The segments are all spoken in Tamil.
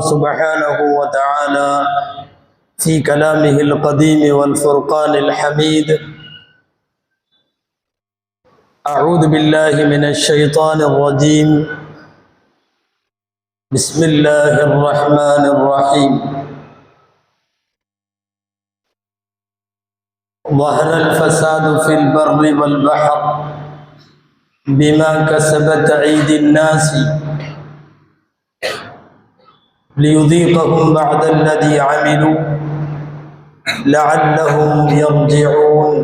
سبحانه وتعالى في كلامه القديم والفرقان الحميد. أعوذ بالله من الشيطان الرجيم. بسم الله الرحمن الرحيم. ظهر الفساد في البر والبحر بما كسبت أيدي الناس ليذيقهم بعد الذي عملوا لعلهم يرجعون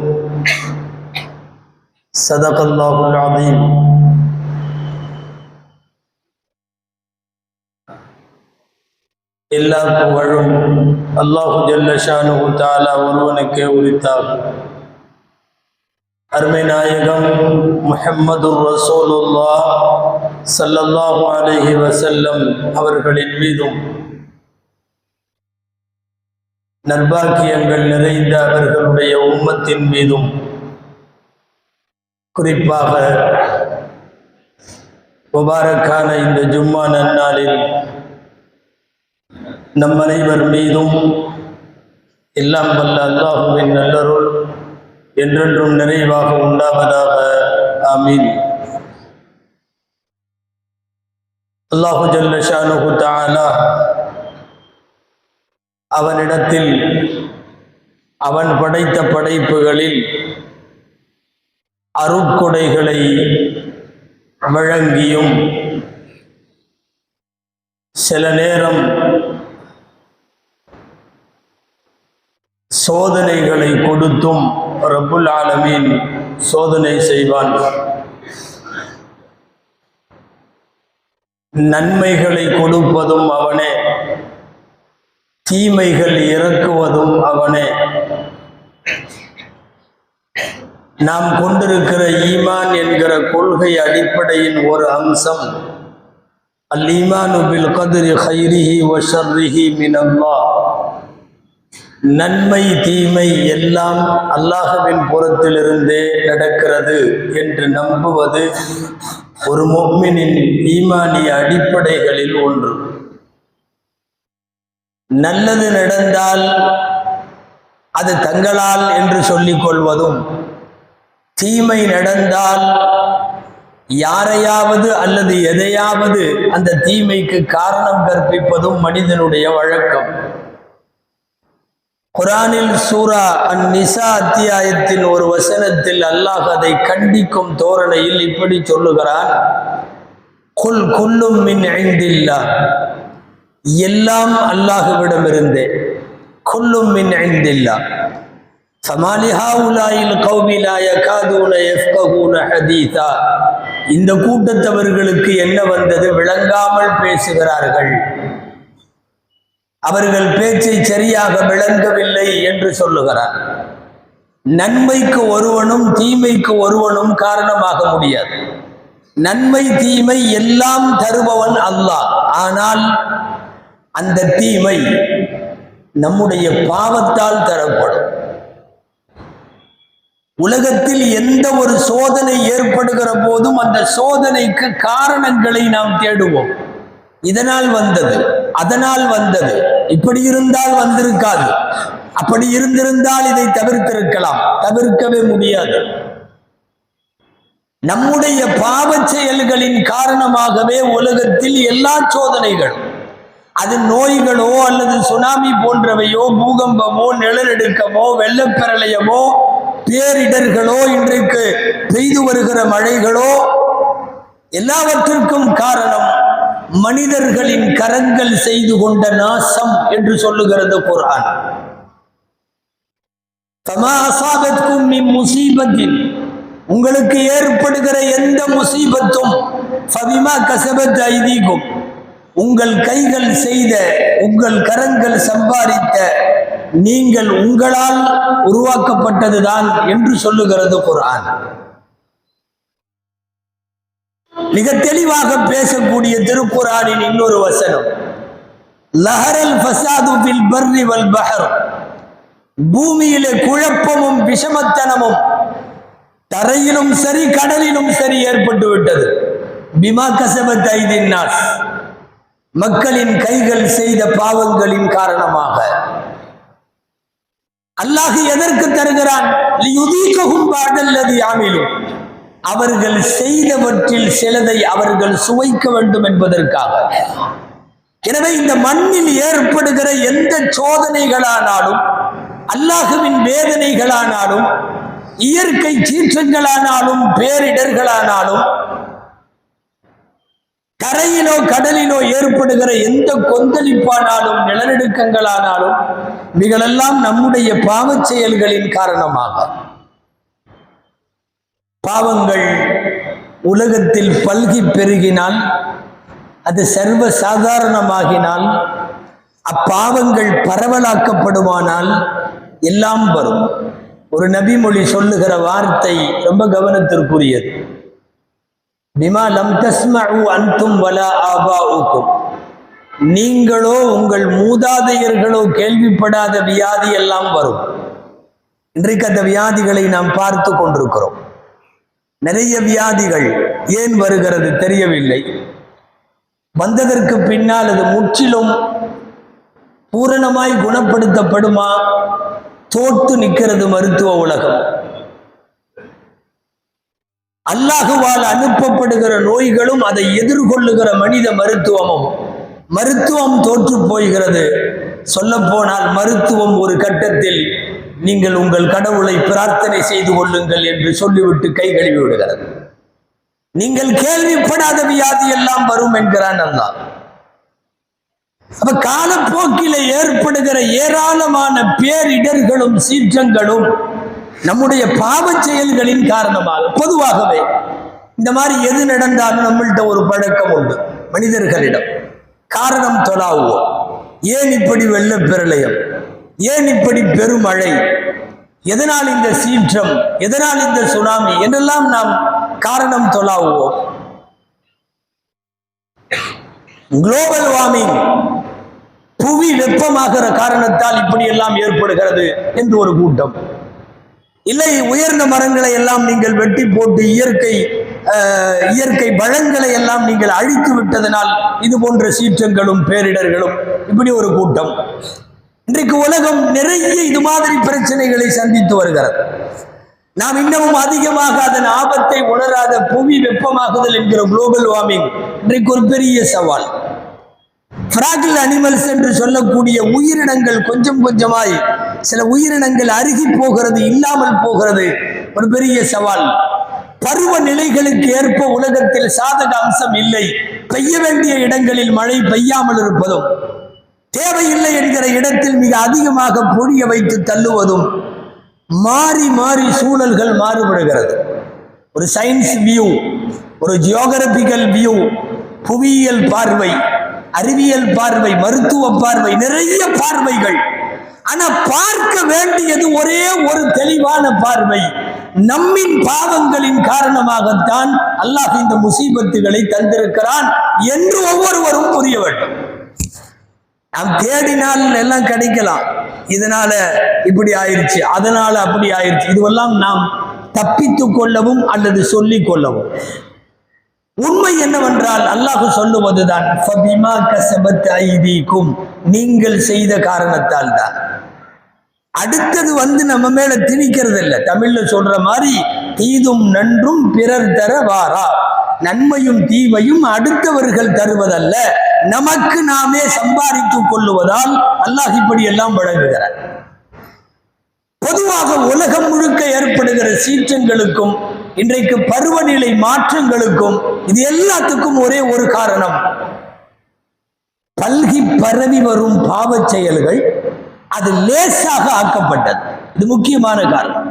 صدق الله العظيم எல்லா புகழும் அல்லாஹு ஜல்லஷானு தாலா ஒருவனுக்கே உரித்தாகும் அருமை நாயகம் முஹம்மது ரசூலுல்லா சல்லல்லாஹு அலஹி வசல்லம் அவர்களின் மீதும் நற்பாக்கியங்கள் நிறைந்த அவர்களுடைய உம்மத்தின் மீதும் குறிப்பாக முபாரக்கான இந்த ஜும்மா நன்னாளில் நம் அனைவர் மீதும் எல்லாம் வல்ல அல்லாஹுவின் நல்லருள் என்றென்றும் நிறைவாக உண்டாவதாக. ஆமீன். அல்லாஹு ஜல்லஷானு தாலா அவனிடத்தில் அவன் படைத்த படைப்புகளில் அருட்கொடைகளை வழங்கியும் சில நேரம் சோதனைகளை கொடுத்தும் ரபுல் ஆலமீன் சோதனை செய்வான். நன்மைகளை கொடுப்பதும் அவனே. தீமைகள் இறக்குவதும் அவனே. நாம் கொண்டிருக்கிற ஈமான் என்கிற கொள்கை அடிப்படையின் ஒரு அம்சம் அல் ஈமானு பில் கதிரி ஹைரிஹி வஷர்ரிஹி மினல்லா நன்மை தீமை எல்லாம் அல்லாஹவின் புறத்திலிருந்தே நடக்கிறது என்று நம்புவது ஒரு மொம்மினின் ஈமானிய அடிப்படைகளில் ஒன்று. நல்லது நடந்தால் அது தங்களால் என்று சொல்லிக் கொள்வதும் தீமை நடந்தால் யாரையாவது அல்லது எதையாவது அந்த தீமைக்கு காரணம் கற்பிப்பதும் மனிதனுடைய வழக்கம். குரானில் சூரா அந் நிசா அத்தியாயத்தின் ஒரு வசனத்தில் அல்லாஹ் அதை கண்டிக்கும் தோரணையில் இப்படி சொல்லுகிறான். குல் குல்லும் மின் ஐந்தில்லா எல்லாம் அல்லாஹுவிடமிருந்தே. குல்லும் மின் ஐந்தில்லா சமாலிஹாவுலாயில் கௌமிலாய காதூன எஃப்கூன ஹதீதா இந்த கூட்டத்தவர்களுக்கு என்ன வந்தது? விளங்காமல் பேசுகிறார்கள். அவர்கள் பேச்சை சரியாக விளங்கவில்லை என்று சொல்லுகிறார். நன்மைக்கு ஒருவனும் தீமைக்கு ஒருவனும் காரணமாக முடியாது. நன்மை தீமை எல்லாம் தருபவன் அல்லாஹ். ஆனால் அந்த தீமை நம்முடைய பாவத்தால் தரப்படும். உலகத்தில் எந்த ஒரு சோதனை ஏற்படுகிற போதும் அந்த சோதனைக்கு காரணங்களை நாம் தேடுவோம். இதனால் வந்தது. அதனால் வந்தது. இப்படி இருந்தால் வந்திருக்காது. அப்படி இருந்திருந்தால் இதை தவிர்த்திருக்கலாம். தவிர்க்கவே முடியாது. நம்முடைய பாவ செயல்களின் காரணமாகவே உலகத்தில் எல்லா சோதனைகளும் அது நோய்களோ அல்லது சுனாமி போன்றவையோ பூகம்பமோ நிழலெடுக்கமோ வெள்ளப்பிரளயமோ பேரிடர்களோ இன்றைக்கு பெய்து வருகிற மழைகளோ எல்லாவற்றிற்கும் காரணம் மனிதர்களின் கரங்கள் செய்து கொண்ட நாசம் என்று சொல்லுகிறது குரான் தமாசாபத்துக்கும் உங்களுக்கு ஏற்படுகிற எந்த முசீபத்தும் ஃபபிமா கசபத் ஐதீகும். உங்கள் கைகள் செய்த உங்கள் கரங்கள் சம்பாதித்த நீங்கள் உங்களால் உருவாக்கப்பட்டதுதான் என்று சொல்லுகிறது குரான் மிக தெளிவாக பேசக்கூடிய திருக்குறானின் இன்னொரு வசனம். லஹரல் ஃபசாது பில் பர்ரி வல் பஹர். பூமியிலே குழப்பமும் விஷமத்தனமும் தரையிலும் சரி கடலிலும் சரி ஏற்பட்டு விட்டது. பிமா கசபத் ஐதின் நாஸ் மக்களின் கைகள் செய்த பாவங்களின் காரணமாக. அல்லாஹ் எதற்கு தருகிறான்? லியுதீகஹும் பாடல்லது யாமிலும் அவர்கள் செய்தவற்றில் சிலதை அவர்கள் சுவைக்க வேண்டும் என்பதற்காக. எனவே இந்த மண்ணில் ஏற்படுகிற எந்த சோதனைகளானாலும் அல்லாஹுவின் வேதனைகளானாலும் இயற்கை சீற்றங்களானாலும் பேரிடர்களானாலும் கரையிலோ கடலிலோ ஏற்படுகிற எந்த கொந்தளிப்பானாலும் நிலநடுக்கங்களானாலும் இவைகளெல்லாம் நம்முடைய பாவச் செயல்களின் காரணமாக. பாவங்கள் உலகத்தில் பல்கி பெருகினால் அது சர்வ சாதாரணமாகினால் அப்பாவங்கள் பரவலாக்கப்படுமானால் எல்லாம் வரும். ஒரு நபிமொழி சொல்லுகிற வார்த்தை ரொம்ப கவனத்திற்குரியது. பிமா லம் தஸ்மஉ அன்தும் வலா ஆபாவுக்கும். நீங்களோ உங்கள் மூதாதையர்களோ கேள்விப்படாத வியாதி எல்லாம் வரும். இன்றைக்கு அந்த வியாதிகளை நாம் பார்த்து கொண்டிருக்கிறோம். நிறைய வியாதிகள் ஏன் வருகிறது தெரியவில்லை. வந்ததற்கு பின்னால் அது முற்றிலும் பூரணமாய் குணப்படுத்தப்படுமா? தோற்று நிற்கிறது மருத்துவ உலகம். அல்லாஹுவால் அனுப்பப்படுகிற நோய்களும் அதை எதிர்கொள்ளுகிற மனித மருத்துவமும் மருத்துவம் தோற்று போகிறது. சொல்லப்போனால் மருத்துவம் ஒரு கட்டத்தில் நீங்கள் உங்கள் கடவுளை பிரார்த்தனை செய்து கொள்ளுங்கள் என்று சொல்லிவிட்டு கை கழுவி விடுகிறது. நீங்கள் கேள்விப்படாத வியாதி எல்லாம் வரும் என்கிறான் அல்லாஹ். அப்ப காலப்போக்கில ஏற்படுகிற ஏராளமான பேரிடர்களும் சீற்றங்களும் நம்முடைய பாவச் செயல்களின் காரணமாக பொதுவாகவே இந்த மாதிரி எது நடந்தாலும் நம்மள்ட்ட ஒரு பழக்கம் உண்டு மனிதர்களிடம். காரணம் தொலாவுவோம். ஏன் இப்படி வெள்ள பிரளயம்? ஏன் இப்படி பெருமழை? எதனால் இந்த சீற்றம்? எதனால் இந்த சுனாமி? என்றெல்லாம் நாம் காரணம் தொலாவுவோம். குளோபல் வார்மிங் புவி வெப்பமாகிற காரணத்தால் இப்படி எல்லாம் ஏற்படுகிறது என்று ஒரு கூட்டம். இல்லை உயர்ந்த மரங்களை எல்லாம் நீங்கள் வெட்டி போட்டு இயற்கை இயற்கை வளங்களை எல்லாம் நீங்கள் அழித்து விட்டதனால் இது போன்ற சீற்றங்களும் பேரிடர்களும் இப்படி ஒரு கூட்டம். இன்றைக்கு உலகம் நிறைய இது மாதிரி பிரச்சனைகளை சந்தித்து வருகிறது. நாம் இன்னமும் அதிகமாக அதன் ஆபத்தை உணராத புவி வெப்பமாகுதல் என்கிற குளோபல் வார்மிங் இன்றைக்கு ஒரு பெரிய சவால். பிராகில் அனிமல்ஸ் என்று சொல்லக்கூடிய உயிரினங்கள் கொஞ்சம் கொஞ்சமாய் சில உயிரினங்கள் அருகி போகிறது இல்லாமல் போகிறது ஒரு பெரிய சவால். பருவ நிலைகளுக்கு ஏற்ப உலகத்தில் சாதக அம்சம் இல்லை. பெய்ய வேண்டிய இடங்களில் மழை பெய்யாமல் இருப்பதும் தேவையில்லை என்கிற இடத்தில் மிக அதிகமாக பொழிய வைத்து தள்ளுவதும் மாறி மாறி சூழல்கள் மாறுபடுகிறது. ஒரு சயின்ஸ் வியூ ஒரு ஜியோகிரபிக்கல் வியூ புவியியல் பார்வை அறிவியல் பார்வை மருத்துவ பார்வை நிறைய பார்வைகள். ஆனா பார்க்க வேண்டியது ஒரே ஒரு தெளிவான பார்வை. நம்மின் பாவங்களின் காரணமாகத்தான் அல்லாஹ் இந்த முசீபத்துகளை தந்திருக்கிறான் என்று ஒவ்வொருவரும் புரிய வேண்டும். நாம் தேடினால் எல்லாம் கிடைக்கலாம். இதனால இப்படி ஆயிருச்சு அதனால அப்படி ஆயிடுச்சு இதுவெல்லாம் நாம் தப்பித்து கொள்ளவும் அல்லது சொல்லிக் கொள்ளவும். உண்மை என்னவென்றால் அல்லாஹ் சொல்லுவதுதான் ஐதீக்கும்." நீங்கள் செய்த காரணத்தால் தான் அடுத்தது வந்து நம்ம மேல திணிக்கிறது இல்லை தமிழ்ல சொல்ற மாதிரி தீதும் நன்றும் பிறர் தர வாரா. நன்மையும் தீமையும் அடுத்தவர்கள் தருவதல்ல. நமக்கு நாமே சம்பாதித்துக் கொள்ளுவதால் அல்லாஹ் இப்படி எல்லாம் வழங்குகிறார் பொதுவாக உலகம் முழுக்க ஏற்படுகிற சீற்றங்களுக்கும் இன்றைக்கு பருவநிலை மாற்றங்களுக்கும் இது எல்லாத்துக்கும் ஒரே ஒரு காரணம். பல்கி பரவி வரும் பாவ செயல்கள் அது லேசாக ஆக்கப்பட்டது. இது முக்கியமான காரணம்.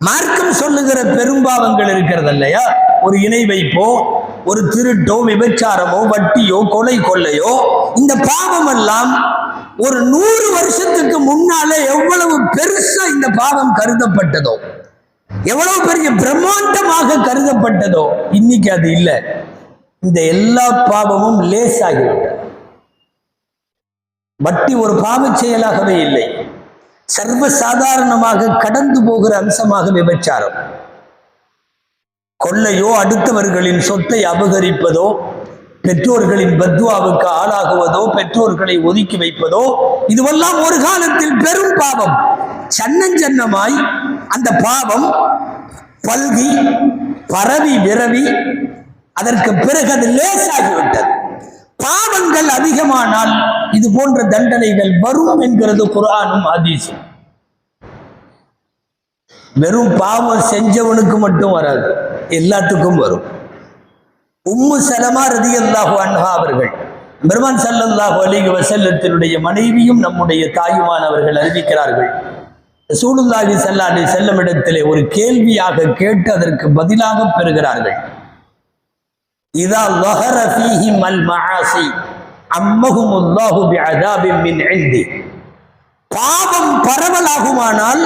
மார்க்கம் சொல்லுகிற பெரும்பாவங்கள் இருக்கிறது இல்லையா ஒரு இணை வைப்போம் ஒரு திருட்டோ விபச்சாரமோ வட்டியோ கொலை கொள்ளையோ இந்த பாவம் எல்லாம் ஒரு நூறு வருஷத்துக்கு முன்னாலே எவ்வளவு பெருசா இந்த பாவம் கருதப்பட்டதோ எவ்வளவு பெரிய பிரம்மாண்டமாக கருதப்பட்டதோ இன்னைக்கு அது இல்லை. இந்த எல்லா பாவமும் லேசாகிவிட்டது. வட்டி ஒரு பாவச் செயலாகவே இல்லை. சர்வ சாதாரணமாக கடந்து போகிற அம்சமாக விபச்சாரம். கொள்ளையோ அடுத்தவர்களின் சொத்தை அபகரிப்பதோ பெற்றோர்களின் பத்வாவுக்கு ஆளாகுவதோ பெற்றோர்களை ஒதுக்கி வைப்பதோ இதுவெல்லாம் ஒரு காலத்தில் பெரும் பாவம். சன்னஞ்சன்னமாய் அந்த பாவம் பல்கி பரவி விரவி அதற்கு பிறகு அது லேசாகிவிட்டது. பாவங்கள் அதிகமானால் இது போன்ற தண்டனைகள் வரும் என்கிறது குரானும் ஆதீசம் வெறும் பாவம் செஞ்சவனுக்கு மட்டும் வராது. எல்லாத்துக்கும் வரும். உம்மு சலமா ரதி அல்லாஹு அன்ஹா அவர்கள் பெருமான் சல்லல்லாஹு அலிக வசல்லத்தினுடைய மனைவியும் நம்முடைய தாயுமானவர்கள் அறிவிக்கிறார்கள். சூடுல்லாஹி சல்லாஹி செல்லும் இடத்திலே ஒரு கேள்வியாக கேட்டு அதற்கு பதிலாக பெறுகிறார்கள். இதா லஹர மல் மஆசி அம்மஹும் அல்லாஹு பி அதாபின் பாவம் பரவலாகுமானால்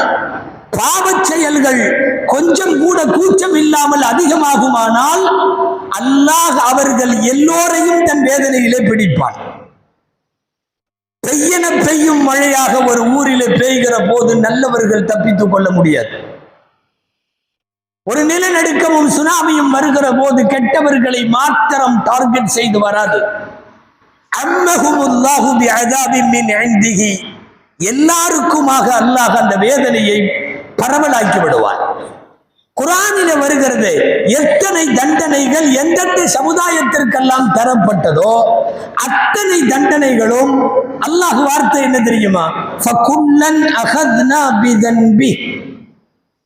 பாவச் செயல்கள் கொஞ்சம் கூட கூச்சம் இல்லாமல் அதிகமாகுமானால் அல்லாஹ் அவர்கள் எல்லோரையும் தன் வேதனையிலே பிடிப்பான். பெய்யன பெய்யும் மழையாக ஒரு ஊரிலே பெய்கிற போது நல்லவர்கள் தப்பித்துக் கொள்ள முடியாது. ஒரு நிலநடுக்கமும் சுனாமியும் வருகிற போது கெட்டவர்களை மாத்திரம் டார்கெட் செய்து வராது. அம்மஹுமுல்லாஹு மின் எல்லாருக்குமாக அல்லாஹ் அந்த வேதனையை பரவலாக்கி விடுவார். குரானில வருகிறது எத்தனை தண்டனைகள் எந்தெந்த சமுதாயத்திற்கெல்லாம் தரப்பட்டதோ அத்தனை தண்டனைகளும் அல்லாஹ் வார்த்தை என்ன தெரியுமா?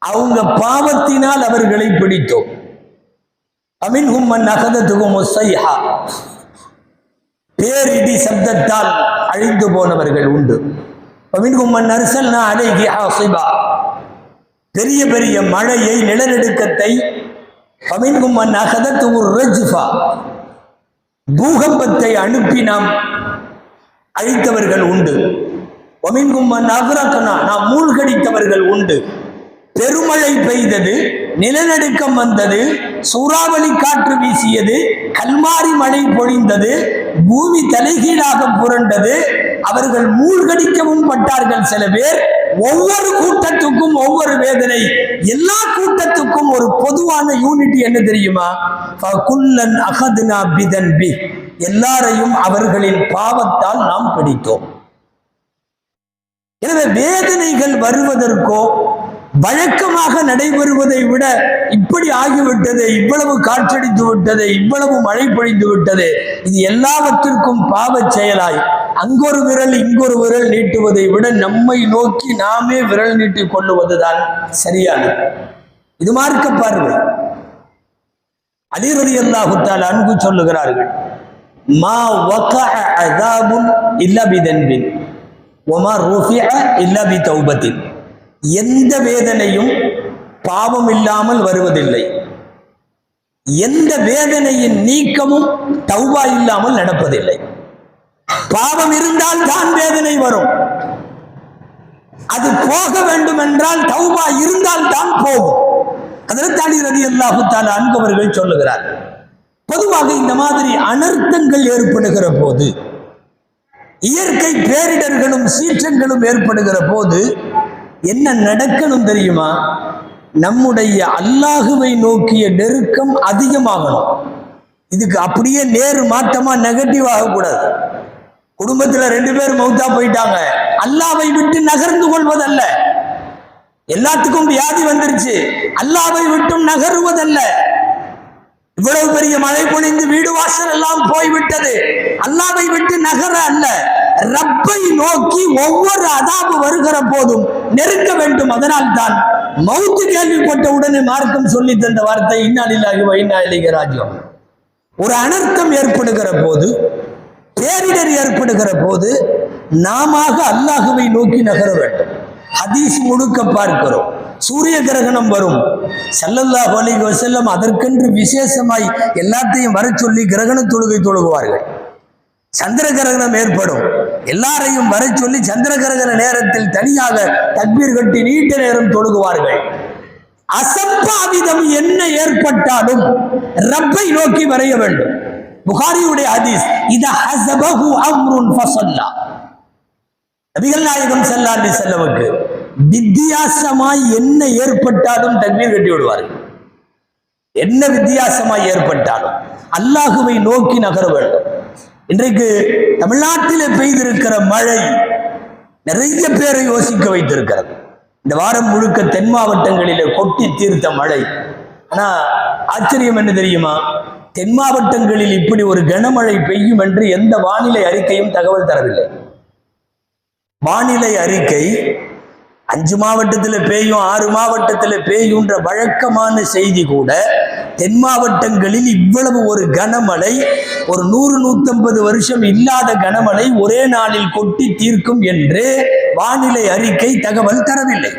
அவங்க பாவத்தினால் அவர்களை பிடித்தோம். அமின் உம்மன் அகதத்துகும் ஒசைஹா பேரிடி சப்தத்தால் அழிந்து போனவர்கள் உண்டு. அமின்ஹும் மன் அரிசல்னா அலைகி ஹாசிபா. பெரிய பெரிய மழையை நிலநடுக்கத்தை அமின்ஹும் மன் ஒரு ரஜ்ஃபா பூகம்பத்தை அனுப்பி நாம் அழித்தவர்கள் உண்டு. ஒமின்கும் மன் நாம் மூழ்கடித்தவர்கள் உண்டு. பெருமழை பெய்தது நிலநடுக்கம் வந்தது சூறாவளி காற்று வீசியது கல்மாரி மழை பொழிந்தது பூமி தலைகீழாக புரண்டது. அவர்கள் மூழ்கடிக்கவும் பட்டார்கள் சில பேர். ஒவ்வொரு கூட்டத்துக்கும் ஒவ்வொரு வேதனை. எல்லா கூட்டத்துக்கும் ஒரு பொதுவான யூனிட் என்ன தெரியுமா? குல்லன் அகதுனா பிதன் பி எல்லாரையும் அவர்களின் பாவத்தால் நாம் பிடித்தோம். எனவே வேதனைகள் வருவதற்கோ வழக்கமாக நடைபெறுவதை விட இப்படி ஆகிவிட்டது இவ்வளவு காற்றடித்து விட்டது இவ்வளவு மழை பொழிந்து விட்டது இது எல்லாவற்றிற்கும் பாவச் செயலாய். அங்கொரு விரல் இங்கொரு விரல் நீட்டுவதை விட நம்மை நோக்கி நாமே விரல் நீட்டிக் கொள்ளுவதுதான் சரியானது. இது மார்க்க பார்வை. அலிரதி அல்லாஹுத்தால் அன்பு சொல்லுகிறார்கள் மா வகஅ அதாபுன் இல்ல பிதன்பின் ஒமா ரூஃபியா இல்லா பி தௌபத்தின். எந்த வேதனையும் பாவம் இல்லாமல் வருவதில்லை. எந்த வேதனையின் நீக்கமும் தௌபா இல்லாமல் நடப்பதில்லை. பாவம் இருந்தால் தான் வேதனை வரும். அது போக வேண்டும் என்றால் தௌபா இருந்தால் தான் போகும். அதில் தாலி ரதி அல்லாஹு தான் அன்பவர்கள் சொல்லுகிறார் பொதுவாக இந்த மாதிரி அனர்த்தங்கள் ஏற்படுகிற போது இயற்கை பேரிடர்களும் சீற்றங்களும் ஏற்படுகிற போது என்ன நடக்கணும் தெரியுமா? நம்முடைய அல்லாஹுவை நோக்கிய நெருக்கம் அதிகமாகணும். இதுக்கு அப்படியே நேர் மாற்றமா நெகட்டிவ் ஆகக்கூடாது. குடும்பத்துல ரெண்டு பேர் மௌத்தா போயிட்டாங்க. அல்லாவை விட்டு நகர்ந்து கொள்வதல்ல. எல்லாத்துக்கும் வியாதி வந்துருச்சு. அல்லாவை விட்டும் நகருவதல்ல. இவ்வளவு பெரிய மழை பொழிந்து வீடு வாசல் எல்லாம் போய்விட்டது. அல்லாவை விட்டு நகர அல்ல. ரப்பை நோக்கி ஒவ்வொரு அதாபு வருகிற போதும் நெருக்க வேண்டும். அதனால் தான் மௌத்து கேள்விப்பட்ட உடனே மார்க்கம் சொல்லி தந்த வார்த்தை இன்னாலில்லாகி வைநாளிக ராஜ்யம் ஒரு அனர்த்தம் ஏற்படுகிற போது பேரிடர் ஏற்படுகிற போது நாம அல்லாஹுவை நோக்கி நகர வேண்டும். ஹதீஸ் முழுக்க பார்க்கிறோம். சூரிய கிரகணம் வரும். ஸல்லல்லாஹு செல்லம் அதற்கென்று விசேஷமாய் எல்லாத்தையும் வர சொல்லி கிரகண தொழுகை தொழுகுவார்கள். சந்திர கிரகணம் ஏற்படும். எல்லாரையும் வர சொல்லி சந்திர கிரகண நேரத்தில் தனியாக தக்பீர் கட்டி நீண்ட நேரம் தொழுகுவார்கள். அசம்பாவிதம் என்ன ஏற்பட்டாலும் ரப்பை நோக்கி வரைய வேண்டும். புகாரியுடைய ஹதீஸ் இத ஹசபஹு அம்ருன் ஃபஸல்லா நபிகள் நாயகம் செல்லாண்டி செல்லவுக்கு வித்தியாசமாய் என்ன ஏற்பட்டாலும் தக்பீர் கட்டி விடுவார்கள். என்ன வித்தியாசமாய் ஏற்பட்டாலும்? அல்லாஹுவை நோக்கி நகர வேண்டும். இன்றைக்கு தமிழ்நாட்டிலே பெய்திருக்கிற மழை நிறைய பேரை யோசிக்க வைத்திருக்கிறது. இந்த வாரம் முழுக்க தென் மாவட்டங்களிலே கொட்டி தீர்த்த மழை. ஆனா ஆச்சரியம் என்ன தெரியுமா? தென் மாவட்டங்களில் இப்படி ஒரு கனமழை பெய்யும் என்று எந்த வானிலை அறிக்கையும் தகவல் தரவில்லை. வானிலை அறிக்கை அஞ்சு மாவட்டத்தில் பெய்யும் ஆறு மாவட்டத்தில் பெய்யுன்ற வழக்கமான செய்தி கூட தென் மாவட்டங்களில் இவ்வளவு ஒரு கனமழை ஒரு நூறு நூற்றம்பது வருஷம் இல்லாத கனமழை ஒரே நாளில் கொட்டி தீர்க்கும் என்று வானிலை அறிக்கை தகவல் தரவில்லை.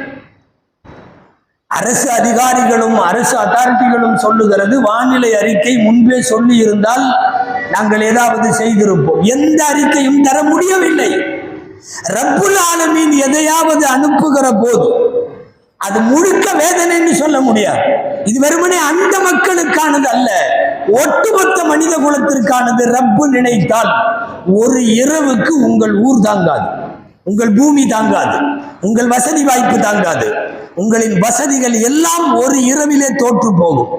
அரசு அதிகாரிகளும் அரசு அத்தாரிட்டிகளும் சொல்லுகிறது வானிலை அறிக்கை முன்பே சொல்லி இருந்தால் நாங்கள் ஏதாவது செய்திருப்போம். எந்த அறிக்கையும் தர முடியவில்லை. ரப்புல் ஆலமீன் எதையாவது அனுப்புகிற போது அது முழுக்க வேதனைன்னு சொல்ல முடியாது. இது வெறுமனே அந்த மக்களுக்கானது அல்ல ஒட்டுமொத்த மனித குலத்திற்கானது ரப்பு நினைத்தால் ஒரு இரவுக்கு உங்கள் ஊர் தாங்காது உங்கள் பூமி தாங்காது உங்கள் வசதி வாய்ப்பு தாங்காது உங்களின் வசதிகள் எல்லாம் ஒரு இரவிலே தோற்று போகும்.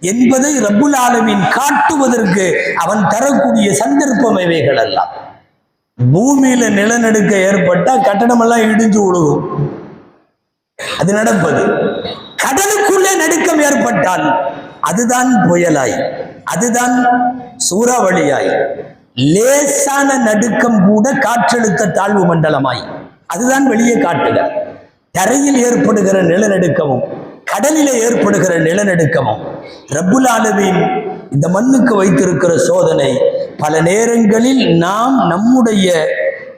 என்பதை ரப்புல் ஆலமீன் காட்டுவதற்கு அவன் தரக்கூடிய சந்தர்ப்பம் இவைகள் எல்லாம் பூமியில நிலநடுக்க ஏற்பட்டா கட்டடமெல்லாம் இடிஞ்சு விழுகும் அது நடப்பது. கடலுக்குள்ளே நடுக்கம் ஏற்பட்டால் அதுதான் புயலாய். அதுதான் சூறாவளியாய். லேசான நடுக்கம் கூட காற்றழுத்த தாழ்வு மண்டலமாய். அதுதான் வெளியே காட்டுக. தரையில் ஏற்படுகிற நிலநடுக்கமும் கடலில் ஏற்படுகிற நிலநடுக்கமும் ரப்புல் ஆலமின் இந்த மண்ணுக்கு வைத்திருக்கிற சோதனை பல நேரங்களில் நாம் நம்முடைய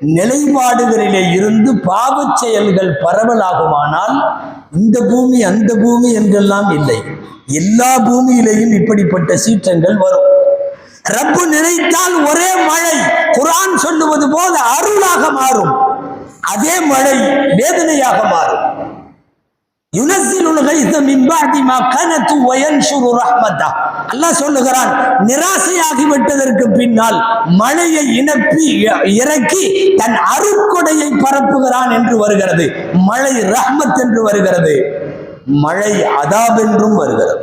நிலைப்பாடுகளிலே இருந்து பாவச் செயல்கள் பரவலாகுமானால் இந்த பூமி அந்த பூமி என்றெல்லாம் இல்லை. எல்லா பூமியிலேயும் இப்படிப்பட்ட சீற்றங்கள் வரும். ரப்பு நினைத்தால் ஒரே மழை குரான் சொல்லுவது போல அருளாக மாறும். அதே மழை வேதனையாக மாறும். அல்லாஹ் சொல்லுகிறான் நிராசையாகிவிட்டதற்கு பின்னால் மழையை இனப்பி இறக்கி தன் அருட்கொடையை பரப்புகிறான் என்று வருகிறது. மழை ரஹ்மத் என்று வருகிறது. மழை அதாப் என்றும் வருகிறது.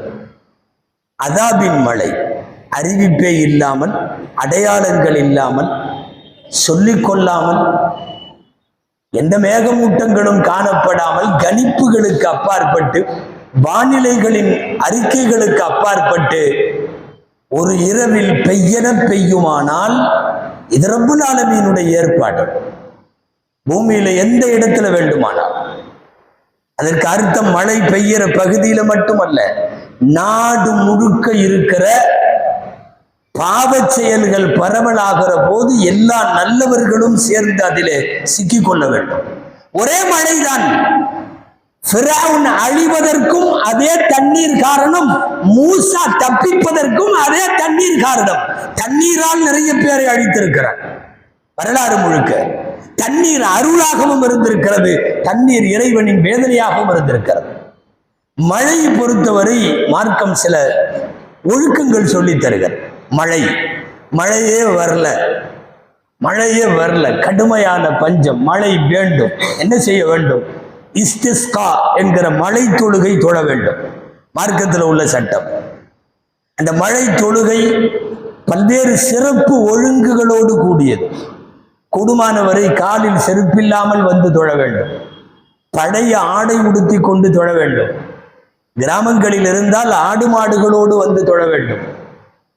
அதாபின் மழை அறிவிப்பே இல்லாமல் அடையாளங்கள் இல்லாமல் சொல்லிக்கொள்ளாமல் எந்த மேகமூட்டங்களும் காணப்படாமல் கணிப்புகளுக்கு அப்பாற்பட்டு வானிலைகளின் அறிக்கைகளுக்கு அப்பாற்பட்டு ஒரு இரவில் பெய்யன பெய்யுமானால் இது ரப்புல் ஆலமீனுடைய ஏற்பாடு. பூமியில எந்த இடத்துல வேண்டுமானால். அதற்கு அர்த்தம் மழை பெய்யற பகுதியில மட்டுமல்ல நாடு முழுக்க இருக்கிற பாவச் செயல்கள் பரவலாகிற போது எல்லா நல்லவர்களும் சேர்ந்து அதிலே சிக்கிக்கொள்ள வேண்டும். ஒரே மழைதான் அழிவதற்கும் அதே தண்ணீர் காரணம். மூசா தப்பிப்பதற்கும் அதே தண்ணீர் காரணம். தண்ணீரால் நிறைய பேரை அழித்திருக்கிறார். வரலாறு முழுக்க. தண்ணீர் அருளாகவும் இருந்திருக்கிறது. தண்ணீர் இறைவனின் வேதனையாகவும் இருந்திருக்கிறது. மழையை பொறுத்தவரை மார்க்கம் சில ஒழுக்கங்கள் சொல்லித் தருகிறது. மழை. மழையே வரல. மழையே வரல. கடுமையான பஞ்சம். மழை வேண்டும். என்ன செய்ய வேண்டும்? இஸ்திஸ்கா என்கிற மழை தொழுகை தொழ வேண்டும். மார்க்கத்தில் உள்ள சட்டம். அந்த மழை தொழுகை பல்வேறு சிறப்பு ஒழுங்குகளோடு கூடியது. கூடுமானவரை காலில் செருப்பில்லாமல் வந்து தொழ வேண்டும். பழைய ஆடை உடுத்தி கொண்டு தொழ வேண்டும். கிராமங்களில் இருந்தால் ஆடு மாடுகளோடு வந்து தொழ வேண்டும்.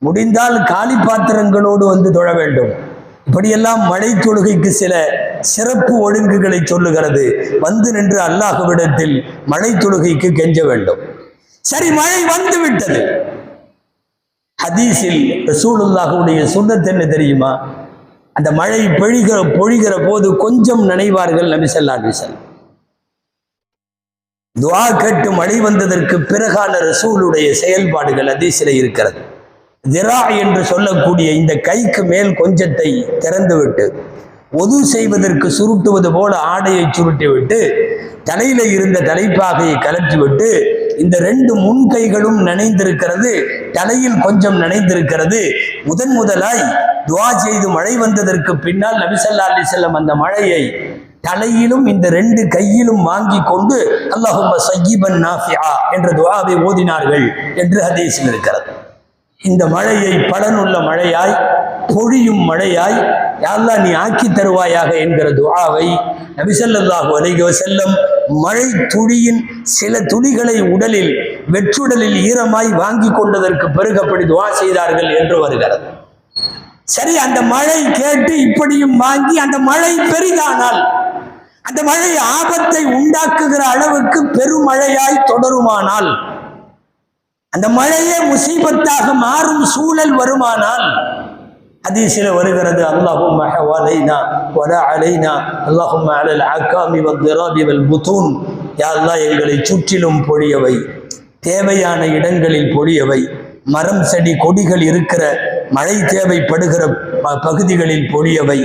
முடிந்தால் காலி பாத்திரங்களோடு வந்து தொழ வேண்டும். இப்படியெல்லாம் மழை தொழுகைக்கு சில சிறப்பு ஒழுங்குகளை சொல்லுகிறது. வந்து நின்று அல்லாஹுவிடத்தில் மழை தொழுகைக்கு கெஞ்ச வேண்டும். சரி மழை வந்து விட்டது ஹதீஸில் ரசூலுல்லாஹுடைய சுன்னத் என்ன தெரியுமா? அந்த மழை பொழிகிற பொழிகிற போது கொஞ்சம் நினைவார்கள் நமிசல்லா ஸல்லல்லாஹு துவா வஸல்லம். கேட்டு மழை வந்ததற்கு பிறகான ரசூலுடைய செயல்பாடுகள் அதீசில இருக்கிறது. திரா என்று சொல்லக்கூடிய இந்த கைக்கு மேல் கொஞ்சத்தை திறந்துவிட்டு ஒது செய்வதற்கு சுருட்டுவது போல ஆடையை சுருட்டிவிட்டு தலையில இருந்த தலைப்பாகையை கலற்றிவிட்டு இந்த ரெண்டு முன் கைகளும் நனைந்திருக்கிறது தலையில் கொஞ்சம் நனைந்திருக்கிறது. முதன் முதலாய் துவா செய்து மழை வந்ததற்கு பின்னால் நபிசல்லா அலிசல்லம் அந்த மழையை தலையிலும் இந்த ரெண்டு கையிலும் வாங்கி கொண்டு அல்லாஹும்ம சய்யிபன் நாஃபியா என்ற துவாவை ஓதினார்கள் என்று ஹதீஸில் இருக்கிறது. இந்த மழையை பலனுள்ள மழையாய் பொழியும் மழையாய் யாழ்லா நீ ஆக்கி தருவாயாக என்கிற துவாவை நபிசல்லாஹு அலைஹி செல்லம் மழை துளியின் சில துளிகளை உடலில் வெற்றுடலில் ஈரமாய் வாங்கி கொண்டதற்கு பிறகு அப்படி செய்தார்கள் என்று வருகிறது. சரி அந்த மழை கேட்டு இப்படியும் வாங்கி அந்த மழை பெரிதானால் அந்த மழை ஆபத்தை உண்டாக்குகிற அளவுக்கு பெருமழையாய் தொடருமானால் அந்த மழையே முசீபத்தாக மாறும் சூழல் வருமானால் ஹதீஸில் வருகிறது அல்லாஹும் அலைனா வட அலைனா அல்லாஹும் அலல் அக்காமி வத்திராபி வல் புத்தூன் யாரெல்லாம் எங்களை சுற்றிலும் பொழியவை தேவையான இடங்களில் பொழியவை. மரம் செடி கொடிகள் இருக்கிற மழை தேவைப்படுகிற ப- பகுதிகளில் பொழியவை.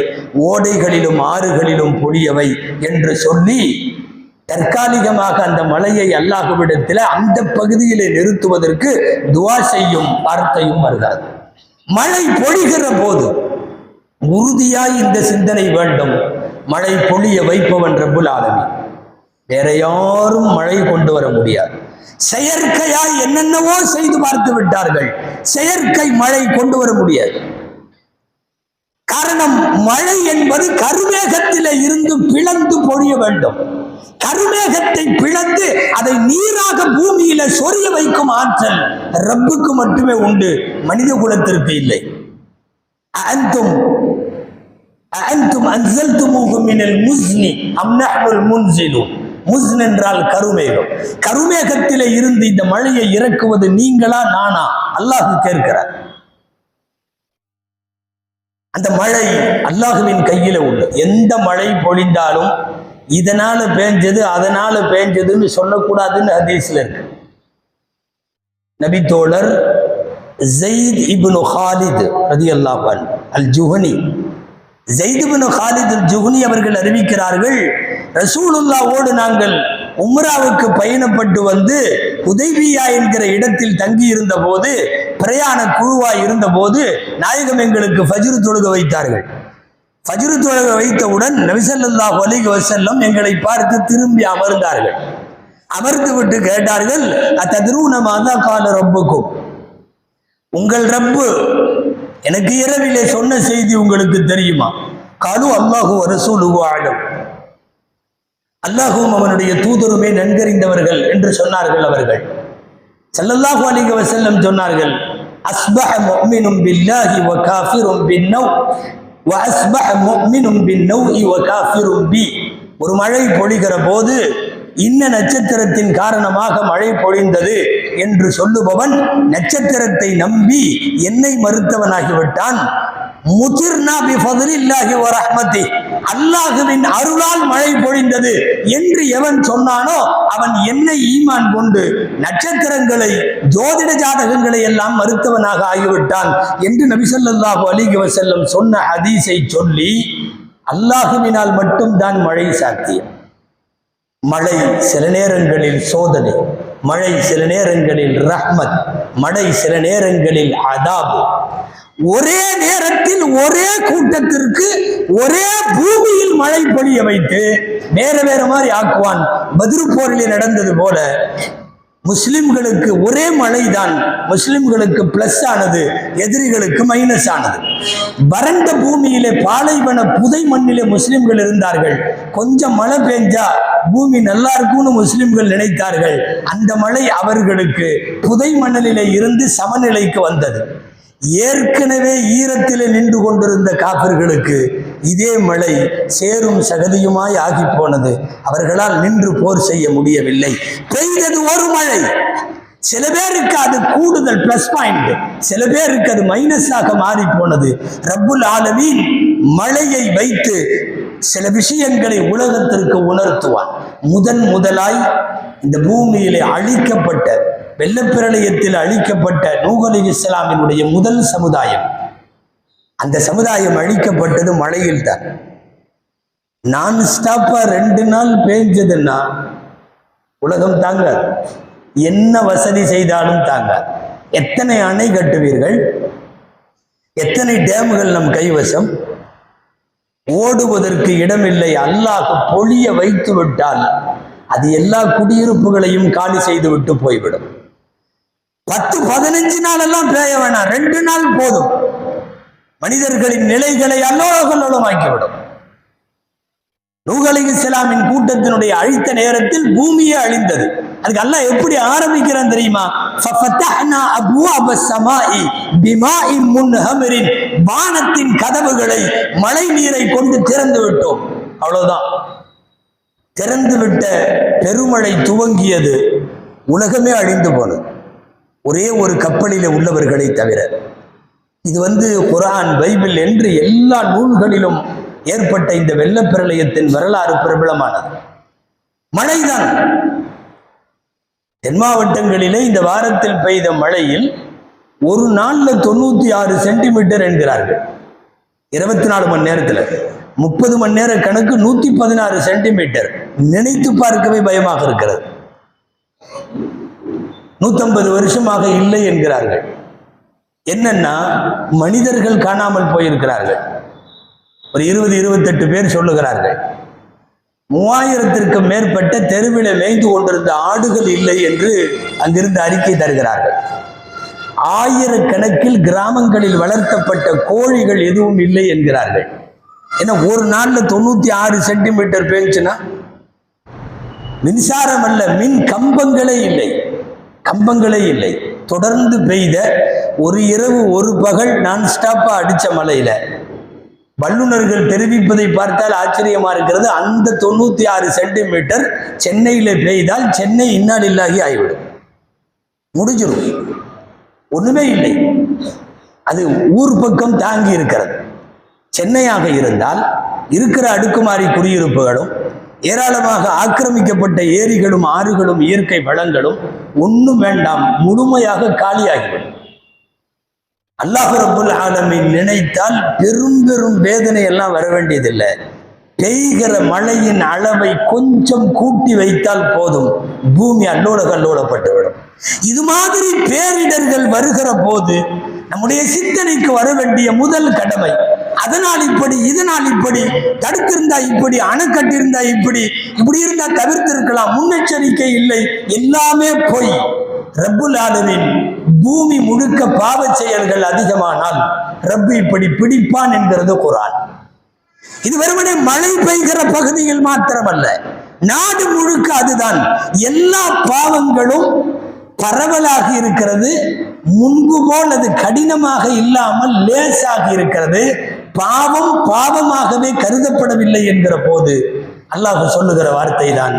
ஓடைகளிலும் ஆறுகளிலும் பொழியவை என்று சொல்லி தற்காலிகமாக அந்த மலையை அல்லாஹுவிடத்தில் அந்த பகுதியிலே நிறுத்துவதற்கு துவா செய்யும் வார்த்தையும் வருகிறது. மழை பொழிகிற போது உறுதியாய் இந்த சிந்தனை வேண்டும். மழை பொழிய வைப்பவன் ரபுல் ஆலமி வேற யாரும் மழை கொண்டு வர முடியாது. செயற்கையாய் என்னென்னவோ செய்து பார்த்து விட்டார்கள். செயற்கை மழை கொண்டு வர முடியாது. காரணம் மழை என்பது கருமேகத்திலே இருந்து பிளந்து பொழிய வேண்டும். கருமேகத்தை பிளந்து அதை நீராக பூமியில சொரிய வைக்கும் ஆற்றல் ரப்புக்கு மட்டுமே உண்டு மனித குலத்திற்கு இல்லை. அந்தும் அந்தும் அன்சல்துமூஹு மினல் முஸ்னி அம் நஹ்னுல் முஸ்ன் என்றால் கருமேகம். கருமேகத்திலே இருந்து இந்த மழையை இறக்குவது நீங்களா நானா? அல்லாஹ் கேட்கிறார். அந்த மழை அல்லாஹுவின் கையில உள்ள எந்த மழை பொழிந்தாலும் இதனால பேஞ்சது அதனால பேஞ்சதுன்னு சொல்லக்கூடாதுன்னு ஹதீஸ்ல இருக்கு. நபி தோழர் ஜெயித் இப்னு ஹாலித் ரதி அல்லாஹன் அல் ஜுஹனி ஜெயித் இப்னு ஹாலித் அல் ஜுஹனி அவர்கள் அறிவிக்கிறார்கள் ரசூலுல்லாவோடு நாங்கள் உம்ராவுக்கு பயணப்பட்டு வந்து உதவியா என்கிற இடத்தில் தங்கி இருந்த போது பிரயாண குழுவாய் இருந்தபோது நாயகம் எங்களுக்கு ஃபஜ்ரு தொழுக வைத்தார்கள். ஃபஜ்ரு தொழுக வைத்தவுடன் நபிசல்லாஹு ஒலிக வசல்லம் எங்களை பார்த்து திரும்பி அமர்ந்தார்கள். அமர்ந்து விட்டு கேட்டார்கள் அத்ததிரூன மாதா கால ரப்புக்கும்? உங்கள் ரப்பு எனக்கு இரவிலே சொன்ன செய்தி உங்களுக்கு தெரியுமா? காலு அல்லாஹு ரசூலுஹு ஆலம் அல்லாஹும் அவனுடைய தூதருமே நன்கறிந்தவர்கள் என்று சொன்னார்கள் அவர்கள். செல்லல்லாஹு அலிக வசல்லம் சொன்னார்கள். அஸ்பஹ முஃமினும் பில்லாஹி வ காஃபிரும் பின்னவ் வ அஸ்பஹ முஃமினும் பின்னவ்இ வ காஃபிரும் பி ஒரு மழை பொழிகிற போது இன்ன நட்சத்திரத்தின் காரணமாக மழை பொழிந்தது என்று சொல்லுபவன் நட்சத்திரத்தை நம்பி என்னை மறுத்தவனாகிவிட்டான். முதிர்னா பி ஃபضலில்லாஹி வ அல்லாஹுவின் அருளால் மழை பொழிந்தது. என்று எவன் சொன்னானோ அவன் என்னை ஈமான் கொண்டு நட்சத்திரங்களை ஜோதிட ஜாதகங்களை எல்லாம் மறுத்தவனாக ஆகிவிட்டான் என்று நபிசல்லாஹு அலிகி வசல்லம் சொன்ன ஹதீஸை சொல்லி அல்லாஹுவினால் மட்டும்தான் மழை சாத்தியம். மழை சில நேரங்களில் சோதனை மழை சில நேரங்களில் ரஹ்மத் மழை சில நேரங்களில் அதாபு. ஒரே நேரத்தில் ஒரே கூட்டத்திற்கு ஒரே பூமியில் மழை பொழிய வைத்து வேற வேற மாதிரி ஆக்குவான். பதிரு நடந்தது போல முஸ்லிம்களுக்கு ஒரே மழைதான். முஸ்லிம்களுக்கு பிளஸ் ஆனது எதிரிகளுக்கு மைனஸ் ஆனது. வறண்ட பூமியிலே பாலைவன புதை மண்ணிலே முஸ்லிம்கள் இருந்தார்கள். கொஞ்சம் மழை பெஞ்சா பூமி நல்லா இருக்கும்னு முஸ்லிம்கள் நினைத்தார்கள். அந்த மழை அவர்களுக்கு புதை மணலிலே இருந்து சமநிலைக்கு வந்தது. ஏற்கனவே ஈரத்திலே நின்று கொண்டிருந்த காப்பர்களுக்கு இதே மழை சேரும் சகதியுமாய் ஆகி போனது அவர்களால் நின்று போர் செய்ய முடியவில்லை. பெய்தது ஒரு மழை. சில பேருக்கு அது கூடுதல் பிளஸ் பாயிண்ட் சில பேருக்கு அது மைனஸாக மாறி போனது ரப்புல் ஆலமீன் மழையை வைத்து சில விஷயங்களை உலகத்திற்கு உணர்த்துவான். முதன் முதலாய் இந்த பூமியிலே அழிக்கப்பட்ட வெள்ளப்பிரளயத்தில் அழிக்கப்பட்ட நூகலி இஸ்லாமினுடைய முதல் சமுதாயம். அந்த சமுதாயம் அழிக்கப்பட்டது மழையில் தான். நான் ஸ்டாப்பா ரெண்டு நாள் பேஞ்சதுன்னா உலகம் தாங்க என்ன வசதி செய்தாலும் தாங்க எத்தனை அணை கட்டுவீர்கள்? எத்தனை டேம்கள் நம் கைவசம்? ஓடுவதற்கு இடமில்லை. அல்லாஹ் பொழிய வைத்து விட்டால் அது எல்லா குடியிருப்புகளையும் காலி செய்து விட்டு போய்விடும். பத்து பதினஞ்சு நாள் எல்லாம் பேய வேணாம். ரெண்டு நாள் போதும். மனிதர்களின் நிலைகளை அல்லோலகல்லோலமாக்கிவிடும் நூஹ் இஸ்லாமின் கூட்டத்தினுடைய அழித்த நேரத்தில் பூமியே அழிந்தது. அதுக்கு அல்ல எப்படி ஆரம்பிக்கிறான் தெரியுமா? முன்ஹமிரின். வானத்தின் கதவுகளை மழை நீரை கொண்டு திறந்து விட்டோம். அவ்வளவுதான். திறந்து விட்ட பெருமழை துவங்கியது. உலகமே அழிந்து போனது. ஒரே ஒரு கப்பலில் உள்ளவர்களை தவிர இது வந்து குரான் பைபிள் என்று எல்லா நூல்களிலும் ஏற்பட்ட இந்த வெள்ளப்பிரளயத்தின் வரலாறு பிரபலமானது. மழைதான். தென் மாவட்டங்களிலே இந்த வாரத்தில் பெய்த மழையில் ஒரு நாளில் தொண்ணூத்தி ஆறு சென்டிமீட்டர் என்கிறார்கள். இருபத்தி நாலு மணி நேரத்தில். முப்பது மணி நேர கணக்கு நூத்தி பதினாறு சென்டிமீட்டர். நினைத்து பார்க்கவே பயமாக இருக்கிறது. நூற்றம்பது வருஷமாக இல்லை என்கிறார்கள். என்னன்னா மனிதர்கள் காணாமல் போயிருக்கிறார்கள். ஒரு இருபது இருபத்தெட்டு பேர் சொல்லுகிறார்கள். மூவாயிரத்திற்கு மேற்பட்ட தெருவில் மேய்ந்து கொண்டிருந்த ஆடுகள் இல்லை என்று அங்கிருந்து அறிக்கை தருகிறார்கள். ஆயிரக்கணக்கில் கிராமங்களில் வளர்த்தப்பட்ட கோழிகள் எதுவும் இல்லை என்கிறார்கள். ஏன்னா ஒரு நாளில் தொண்ணூத்தி ஆறு சென்டிமீட்டர் பேஞ்சுன்னா மின்சாரம் அல்ல மின் கம்பங்களே இல்லை. கம்பங்களே இல்லை. தொடர்ந்து பெய்த ஒரு இரவு ஒரு பகல் நான் ஸ்டாப்பாக அடித்த மலையில் வல்லுநர்கள் தெரிவிப்பதை பார்த்தால் ஆச்சரியமா இருக்கிறது. அந்த தொண்ணூற்றி ஆறு சென்டிமீட்டர் சென்னையில் பெய்தால் சென்னை இன்னால் இல்லாகி ஆகிவிடும் முடிஞ்சிடும் ஒன்றுமே இல்லை. அது ஊர் பக்கம் தாங்கி இருக்கிறது. சென்னையாக இருந்தால் இருக்கிற அடுக்குமாறி குடியிருப்புகளும் ஏராளமாக ஆக்கிரமிக்கப்பட்ட ஏரிகளும் ஆறுகளும் இயற்கை வளங்களும் ஒன்றும் வேண்டாம் முழுமையாக காலியாகிவிடும். அல்லாஹ் ரபுல் ஆலமை நினைத்தால் பெரும் பெரும் வேதனை எல்லாம் வர வேண்டியதில்லை. பெய்கிற மழையின் அளவை கொஞ்சம் கூட்டி வைத்தால் போதும். பூமி அல்லோல கல்லோலப்பட்டுவிடும் இது மாதிரி பேரிடர்கள் வருகிற போது நம்முடைய சிந்தனைக்கு வர வேண்டிய முதல் கடமை அதனால் இப்படி இதனால் இப்படி தடுத்திருந்தா இப்படி அணை இப்படி இப்படி இருந்தா தவிர்த்திருக்கலாம். முன்னெச்சரிக்கை இல்லை. எல்லாமே பொய். ரப்புல் ஆலமின் பூமி முழுக்க பாவ செயல்கள் அதிகமானால் ரப்பு இப்படி பிடிப்பான் என்கிறது குரான். இது வெறுமனே மழை பெய்கிற பகுதியில் மாத்திரமல்ல. நாடு முழுக்க அதுதான். எல்லா பாவங்களும் பரவலாக இருக்கிறது. முன்பு போல் அது கடினமாக இல்லாமல் லேசாக இருக்கிறது. பாவம் பாவமாகவே கருதப்படவில்லை என்கிற போது அல்லாஹ் சொல்லுகிற வார்த்தை தான்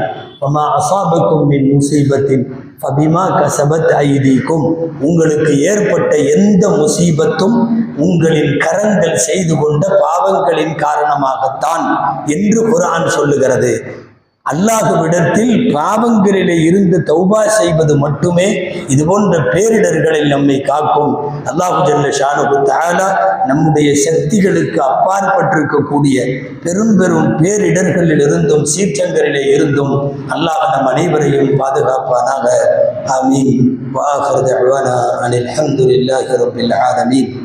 முசீபத்தின் ஃபபிமா கசபத் ஐதீக்கும். உங்களுக்கு ஏற்பட்ட எந்த முசீபத்தும் உங்களின் கரங்கள் செய்து கொண்ட பாவங்களின் காரணமாகத்தான் என்று குரான் சொல்லுகிறது. அல்லாஹுவிடத்தில் பாவங்களிலே இருந்து தௌபா செய்வது மட்டுமே இது போன்ற பேரிடர்களில் நம்மை காக்கும். அல்லாஹு ஜல்ல ஷானுகு தாலா நம்முடைய சக்திகளுக்கு அப்பாற்பட்டிருக்கக்கூடிய பெரும் பெரும் பேரிடர்களில் இருந்தும் சீற்றங்களிலே இருந்தும் அல்லாஹ் நம் அனைவரையும் பாதுகாப்பானாக. ஆமீன். வாஹர் தஅவானா அனில் ஹம்துலில்லாஹி ரபில் ஆலமீன்.